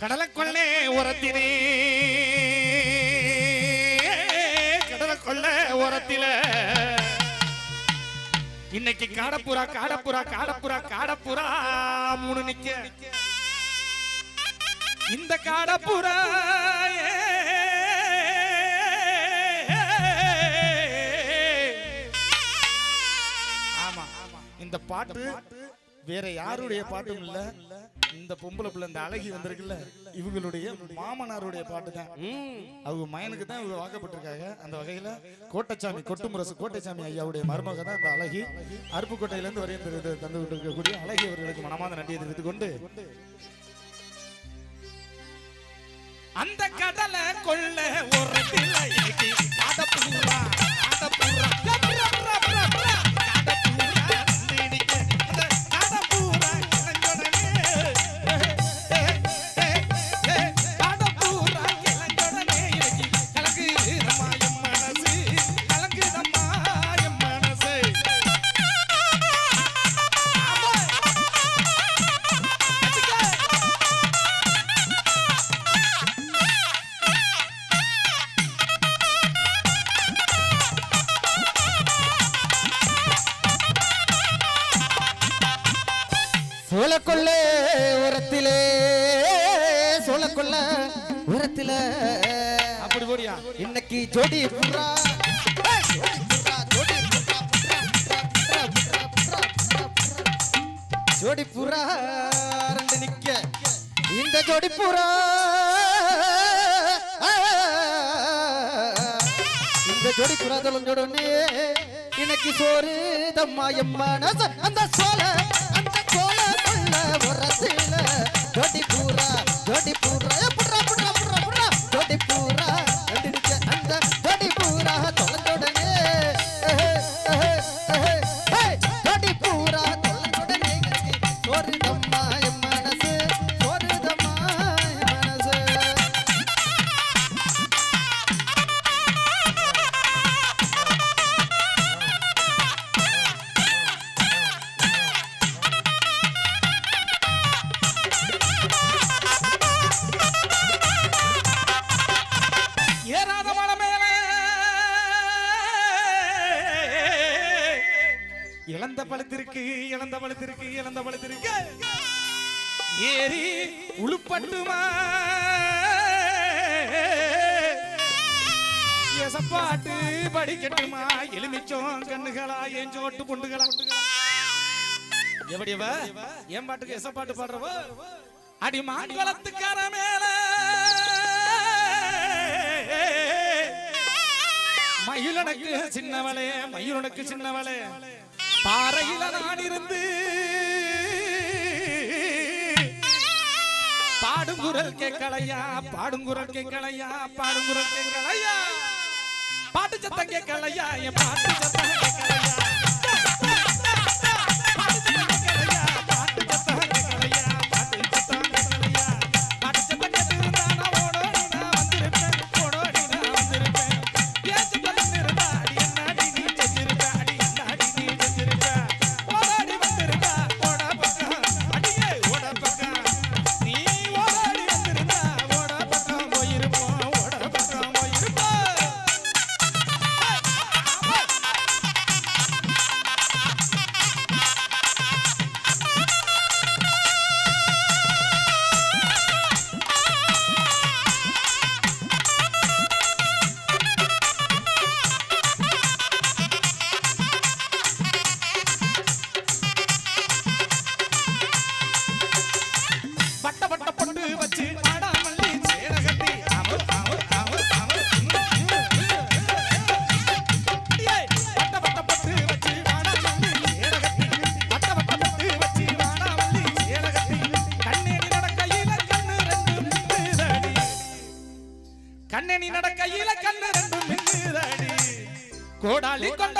கடலக்கொள்ளே உரத்திலே கடலக்கொள்ள உரத்தில இன்னைக்கு காடப்புறா காடப்புறா காடப்புறா காடப்புறா மூணு நிக்க. இந்த காடப்புறா ஆமா. இந்த பாட்டு வேற யாருடைய பாட்டும் இல்லை? இந்த பொம்பளை பிள்ளை இந்த அழகி வந்திருக்குல்ல இவங்களுடைய மாமனாருடைய பாட்டு தான் அவங்க மயனுக்கு தான் இவங்க வாக்கப்பட்டிருக்காங்க. அந்த வகையில கோட்டச்சாமி கொட்டுமுரசு கோட்டைச்சாமி ஐயாவுடைய மருமக தான் இந்த அழகி. அருப்புக்கோட்டையிலிருந்து வரையும் தந்து இருக்கக்கூடிய அழகி அவர்களுக்கு மனமார்ந்த நன்றியை தெரிவித்துக் கொண்டு அந்த கடலை கொள்ள ஒரு பிள்ளைக்கு சோழக்கொள்ள உரத்திலே சோழக்கொள்ள உரத்தில அப்படி போடியா இன்னைக்கு ஜோடி புறா ஜோடி புறா, ரெண்டு நிக்க. இந்த ஜோடி புறா இந்த ஜோடி புறா தொலைஞ்சோடனே இன்னைக்கு சோறு தம்மா எம்மான அந்த சோழ அந்த சோழ கொள்ள உரத்தில ஜோடி இழந்த பழுத்திருக்கு இழந்த பழுத்திருக்கு இழந்த பழுத்திருக்கு. ஏறி உளுப்பட்டுமா? எசப்பாட்டு படிக்கட்டுமா? எலுமிச்சோம் கண்ணுகளா என் சோட்டு பொண்டுகளா? எப்படியவ என் பாட்டுக்கு எசப்பாட்டு பாடுறவ? அடி மாங்குளத்துக்கார மேல. மயிலனுக்கு சின்னவளே மயிலனுக்கு சின்னவளே. பாறையில நான் இருந்து பாடுங்குரல் கேட்கலையா? பாடுங்குரல் கேட்கலையா? பாடுங்குரல் கேட்கலையா? பாட்டு சத்தம் கேட்கலையா? என் பாட்டு சத்தம் கேட்கலையா? కోడాలి కొండ